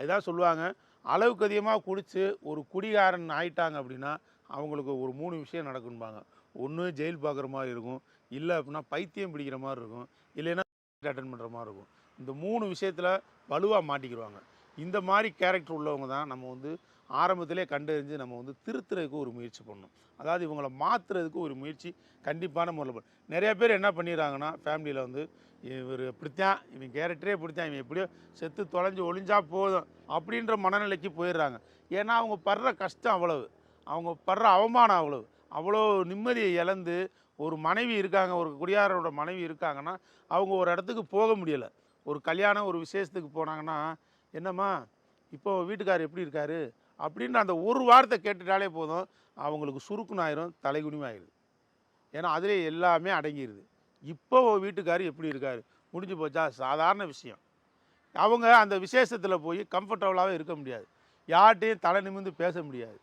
அதுதான் சொல்லுவாங்க. அளவுக்கு அதிகமாக குடித்து ஒரு குடிகாரன் ஆயிட்டாங்க அப்படின்னா அவங்களுக்கு ஒரு மூணு விஷயம் நடக்கும்பாங்க. ஒன்று ஜெயில் பார்க்குற மாதிரி இருக்கும். இல்லை அப்படின்னா பைத்தியம் பிடிக்கிற மாதிரி இருக்கும். இல்லைன்னா அட்டன் பண்ணுற மாதிரி இருக்கும். இந்த மூணு விஷயத்தில் வலுவாக மாட்டிக்கிடுவாங்க இந்த மாதிரி கேரக்டர் உள்ளவங்க தான் நம்ம வந்து ஆரம்பத்திலே கண்டறிஞ்சு நம்ம வந்து திருத்துறதுக்கு ஒரு முயற்சி பண்ணணும். அதாவது இவங்களை மாற்றுறதுக்கு ஒரு முயற்சி கண்டிப்பான முறையில் பண்ணணும். நிறைய பேர் என்ன பண்ணிடுறாங்கன்னா ஃபேமிலியில் வந்து இவர் இப்படித்தான் இவன் கேரக்டரே இப்படித்தான் இவன் எப்படியோ செத்து தொலைஞ்சு ஒளிஞ்சா போதும் அப்படின்ற மனநிலைக்கு போயிடுறாங்க. ஏன்னா அவங்க படுற கஷ்டம் அவ்வளவு. அவங்க படுற அவமானம் அவ்வளவு. அவ்வளோ நிம்மதியை இழந்து ஒரு மனைவி இருக்காங்க ஒரு குடியாரோட மனைவி இருக்காங்கன்னா அவங்க ஒரு இடத்துக்கு போக முடியலை. ஒரு கல்யாணம் ஒரு விசேஷத்துக்கு போனாங்கன்னா என்னம்மா இப்போ வீட்டுக்கார் எப்படி இருக்காரு? அப்படின்ற அந்த ஒரு வார்த்தை கேட்டுட்டாலே போதும் அவங்களுக்கு சுருக்குன்னு ஆயிரும் தலைகுனியும் ஏன்னா அதிலே எல்லாமே அடங்கிடுது இப்போ வீட்டுக்கார் எப்படி இருக்கார்? முடிஞ்சு போச்சா? சாதாரண விஷயம். அவங்க அந்த விசேஷத்தில் போய் கம்ஃபர்டபுளாகவே இருக்க முடியாது. யார்கிட்டையும் தலை நிமிர்ந்து பேச முடியாது.